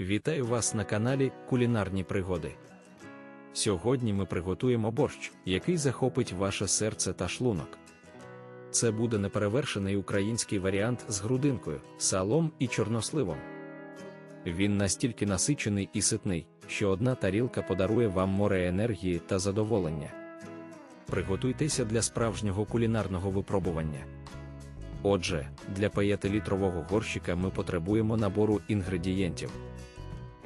Вітаю вас на каналі Кулінарні пригоди. Сьогодні ми приготуємо борщ, який захопить ваше серце та шлунок. Це буде неперевершений український варіант з грудинкою, салом і чорносливом. Він настільки насичений і ситний, що одна тарілка подарує вам море енергії та задоволення. Приготуйтеся для справжнього кулінарного випробування. Отже, для 5-літрового горщика ми потребуємо набору інгредієнтів.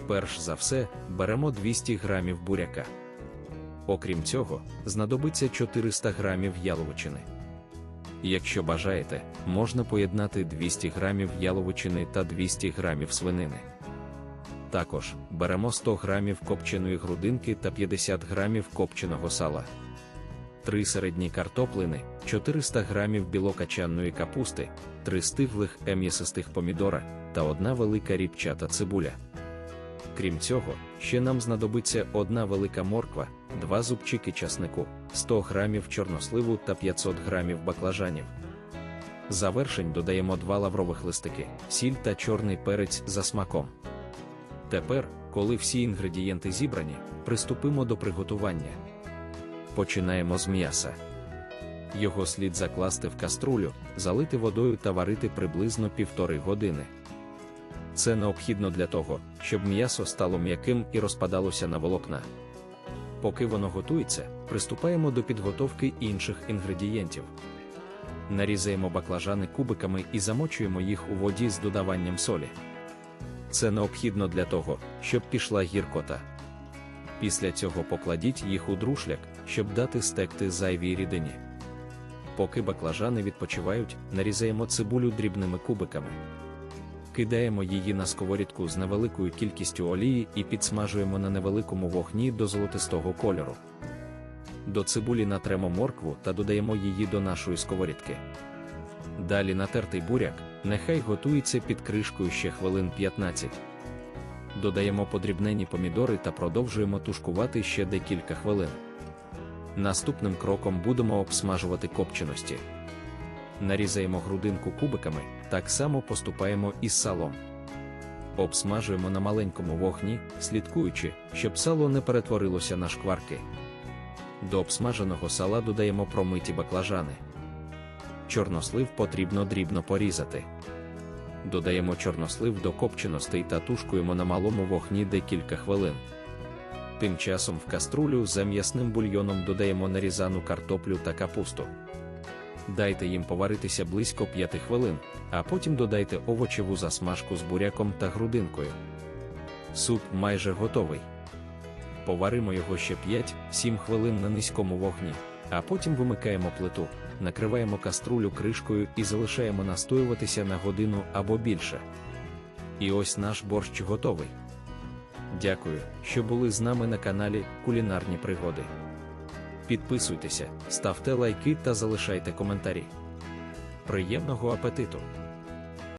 Перш за все, беремо 200 грамів буряка. Окрім цього, знадобиться 400 грамів яловичини. Якщо бажаєте, можна поєднати 200 грамів яловичини та 200 грамів свинини. Також беремо 100 грамів копченої грудинки та 50 грамів копченого сала. 3 середні картоплини, 400 грамів білокачанної капусти, 3 стиглих ем'ясистих помідора та одна велика ріпчата цибуля. Крім цього, ще нам знадобиться одна велика морква, два зубчики часнику, 100 грамів чорносливу та 500 грамів баклажанів. Завершень додаємо два лаврових листики, сіль та чорний перець за смаком. Тепер, коли всі інгредієнти зібрані, приступимо до приготування. Починаємо з м'яса. Його слід закласти в каструлю, залити водою та варити приблизно півтори години. Це необхідно для того, щоб м'ясо стало м'яким і розпадалося на волокна. Поки воно готується, приступаємо до підготовки інших інгредієнтів. Нарізаємо баклажани кубиками і замочуємо їх у воді з додаванням солі. Це необхідно для того, щоб пішла гіркота. Після цього покладіть їх у друшляк, щоб дати стекти зайвій рідині. Поки баклажани відпочивають, нарізаємо цибулю дрібними кубиками. Кидаємо її на сковорідку з невеликою кількістю олії і підсмажуємо на невеликому вогні до золотистого кольору. До цибулі натремо моркву та додаємо її до нашої сковорідки. Далі натертий буряк, нехай готується під кришкою ще хвилин 15. Додаємо подрібнені помідори та продовжуємо тушкувати ще декілька хвилин. Наступним кроком будемо обсмажувати копченості. Нарізаємо грудинку кубиками, так само поступаємо із салом. Обсмажуємо на маленькому вогні, слідкуючи, щоб сало не перетворилося на шкварки. До обсмаженого сала додаємо промиті баклажани. Чорнослив потрібно дрібно порізати. Додаємо чорнослив до копченостей та тушкуємо на малому вогні декілька хвилин. Тим часом в каструлю за м'ясним бульйоном додаємо нарізану картоплю та капусту. Дайте їм поваритися близько 5 хвилин, а потім додайте овочеву засмажку з буряком та грудинкою. Суп майже готовий. Поваримо його ще 5-7 хвилин на низькому вогні, а потім вимикаємо плиту, накриваємо каструлю кришкою і залишаємо настоюватися на годину або більше. І ось наш борщ готовий. Дякую, що були з нами на каналі Кулінарні Пригоди. Підписуйтеся, ставте лайки та залишайте коментарі. Приємного апетиту!